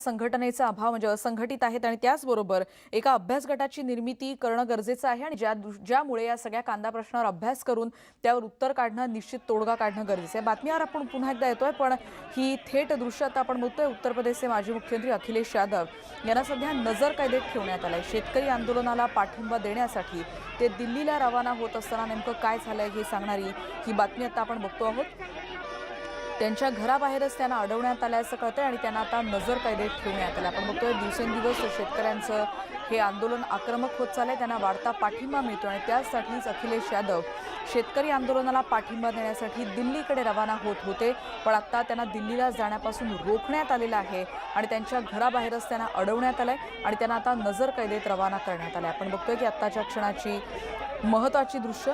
संघटनेचा अभाव म्हणजे असंघटित आहेत आणि त्याचबरोबर एका अभ्यास गटाची निर्मिती करणं गरजेचं आहे आणि ज्या ज्यामुळे या सगळ्या कांदा प्रश्नावर अभ्यास करून त्यावर उत्तर काढणं निश्चित तोडगा काढणं गरजेचं आहे. बातमीवर आपण पुन्हा एकदा येतोय पण ही थेट दृश्य आता आपण बघतोय. उत्तर प्रदेशचे माजी मुख्यमंत्री अखिलेश यादव यांना सध्या नजर कैदेत ठेवण्यात आलाय. शेतकरी आंदोलनाला पाठिंबा देण्यासाठी ते दिल्लीला रवाना होत असताना नेमकं काय झालंय हे सांगणारी ही बातमी आता आपण बघतो आहोत. त्यांच्या घराबाहेरच त्यांना अडवण्यात आल्याचं कळतंय आणि त्यांना आता नजर कैदेत ठेवण्यात आलं आपण बघतोय दिवसेंदिवस शेतकऱ्यांचं हे आंदोलन आक्रमक होत चाललंय. त्यांना वाढता पाठिंबा मिळतो आणि त्यासाठीच अखिलेश यादव शेतकरी आंदोलनाला पाठिंबा देण्यासाठी दिल्लीकडे रवाना होत होते. पण आत्ता त्यांना दिल्लीला जाण्यापासून रोखण्यात आलेलं आहे आणि त्यांच्या घराबाहेरच त्यांना अडवण्यात आलंय आणि त्यांना आता नजर कैदेत रवाना करण्यात आलंय. आपण बघतोय की आत्ताच्या क्षणाची महत्वाची दृश्य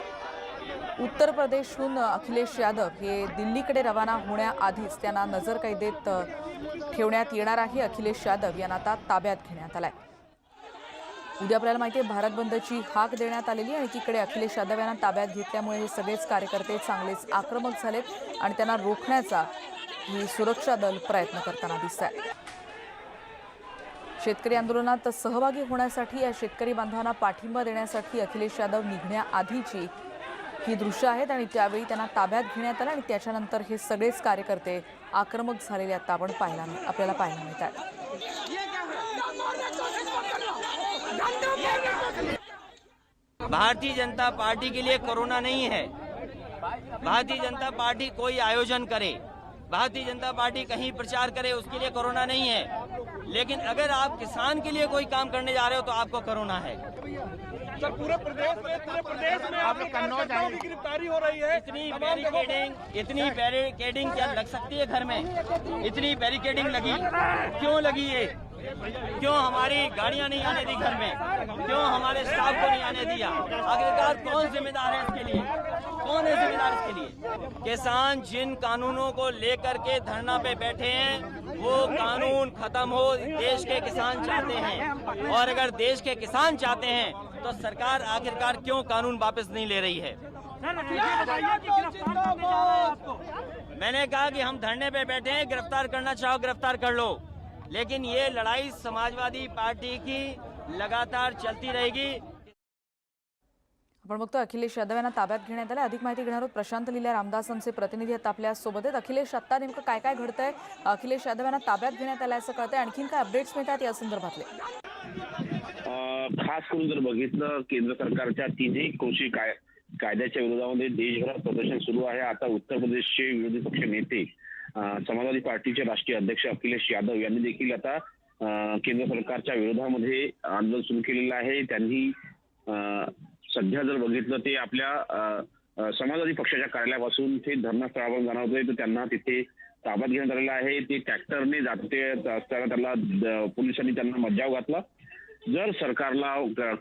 उत्तर प्रदेशहून अखिलेश यादव हे दिल्लीकडे रवाना होण्याआधीच त्यांना नजर कैदेत ठेवण्यात येणार आहे. अखिलेश यादव यांना आता ताब्यात घेण्यात आलाय. उद्या आपल्याला माहिती आहे भारत बंदची हाक देण्यात आलेली आहे आणि तिकडे अखिलेश यादव यांना ताब्यात घेतल्यामुळे हे सगळेच कार्यकर्ते चांगलेच आक्रमक झालेत आणि त्यांना रोखण्याचा ही सुरक्षा दल प्रयत्न करताना दिसत आहे शेतकरी आंदोलनात सहभागी होण्यासाठी या शेतकरी बांधवांना पाठिंबा देण्यासाठी अखिलेश यादव निघण्याआधीची ही दृश्य त्यांना ताब्यात त्याच्यानंतर हे कार्यकर्ते आक्रमक आता मिळतात. भारतीय जनता पार्टी के लिए कोरोना नहीं है। भारतीय जनता पार्टी कोई आयोजन करे, भारतीय जनता पार्टी कहीं प्रचार करे, उसके लिए कोरोना नहीं है। लेकिन अगर आप किसान के लिए कोई काम करने जा रहे हो तो आपको कोरोना है। सर पूरे प्रदेश में पूरे प्रदेश में आप लोग कार्यकर्ताओं की गिरफ्तारी हो रही है। इतनी। बैरिकेडिंग इतनी बैरिकेडिंग क्या लग सकती है घर में? इतनी बैरिकेडिंग लगी। क्यों लगी ये? क्यों हमारी गाड़ियाँ नहीं आने दी घर में? क्यों हमारे स्टाफ को नहीं आने दिया? आखिरकार कौन जिम्मेदार है इसके लिए? कौन है जिम्मेदार इसके लिए? किसान जिन कानूनों को लेकर के धरना पे बैठे हैं वो कानून खत्म हो देश के किसान चाहते हैं। और अगर देश के किसान चाहते हैं तो सरकार आखिरकार क्यों कानून वापस नहीं ले रही है? मैंने कहा कि हम धरने पे बैठे हैं गिरफ़्तार करना चाहो गिरफ़्तार कर लो। लेकिन ये लड़ाई समाजवादी पार्टी की लगातार चलती रहेगी। आपण बघतो अखिलेश यादव यांना ताब्यात घेण्यात आलं अधिक माहिती घेणार आहोत प्रशांत लीला रामदास प्रतिनिधी आता आपल्या सोबत आहेत. अखिलेश आत्ता नेमकं काय काय घडतंय? अखिलेश यादव यांना ताब्यात घेण्यात आलं असं कळतंय. आणखीन काय अपडेट्स मिळतात या संदर्भातले? खास करून जर बघितलं केंद्र सरकारच्या तिन्ही कृषी काय कायद्याच्या विरोधामध्ये देशभरात प्रदर्शन सुरू आहे. आता उत्तर प्रदेशचे विरोधी पक्ष नेते समाजवादी पार्टीचे राष्ट्रीय अध्यक्ष अखिलेश यादव यांनी देखील आता केंद्र सरकारच्या विरोधामध्ये आंदोलन सुरू केलेलं आहे. त्यांनी सध्या जर बघितलं ते आपल्या समाजवादी पक्षाच्या कार्यालयापासून ते धरणास्थळावर जाणार होते. तर त्यांना तिथे ताब्यात घेण्यात आलेला आहे. ते ट्रॅक्टरने जाते असताना त्याला पोलिसांनी त्यांना मज्जाव घातला. जर सरकारला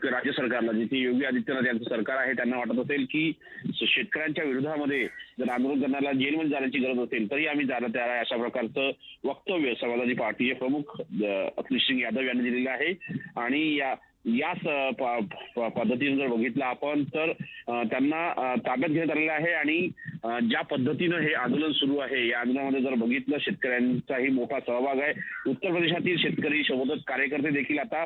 राज्य सरकारला जिथे योगी आदित्यनाथ यांचं सरकार आहे त्यांना वाटत असेल की शेतकऱ्यांच्या विरोधामध्ये जर आंदोलन करण्याला जेलमध्ये जाण्याची गरज असेल तरी आम्ही जाणं तयार आहे. अशा प्रकारचं वक्तव्य समाजवादी पार्टीचे प्रमुख अखिलेश सिंग यादव यांनी दिलेलं आहे. आणि या याच प- पद्धतीने जर बघितलं आपण तर त्यांना ताब्यात घेण्यात आलेलं आहे. आणि ज्या पद्धतीनं हे आंदोलन सुरू आहे या आंदोलनामध्ये जर बघितलं शेतकऱ्यांचाही मोठा सहभाग आहे. उत्तर प्रदेशातील शेतकरी शोधक कार्यकर्ते देखील आता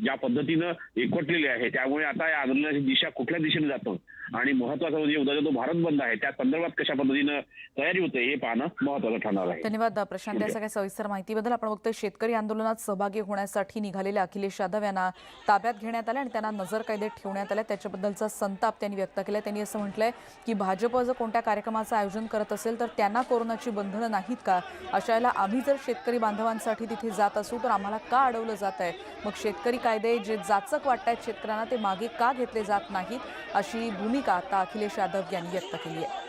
ज्या पद्धतीनं एकवटलेले आहे त्यामुळे आता या आंदोलनाची दिशा कुठल्या दिशेने जातो? आणि महत्वाचं म्हणजे उद्या जो भारत बंद आहे त्या संदर्भात कशा पद्धतीनं तयारी होते हे पाहणं महत्वाचं ठरणार आहे. धन्यवाद प्रशांत. या सगळ्या सविस्तर माहितीबद्दल आपण बघतोय शेतकरी आंदोलनात सहभागी होण्यासाठी निघालेल्या अखिलेश यादव यांना ताब्यात घेण्यात आलं आणि त्यांना नजर कैदेत ठेवण्यात आल्या त्याच्याबद्दलचा संताप त्यांनी व्यक्त केला त्यांनी असं म्हटलंय की भाजप जर कोणत्या कार्यक्रमाचं आयोजन करत असेल तर त्यांना कोरोनाची बंधनं नाहीत का? अशा वेळेला आम्ही जर शेतकरी बांधवांसाठी तिथे जात असू तर आम्हाला का अडवलं जात आहे? मग शेतकरी कायदे जे जाचक वाटतायत शेतकऱ्यांना ते मागे का घेतले जात नाहीत? अशी भूमिका आता अखिलेश यादव यांनी व्यक्त केली आहे.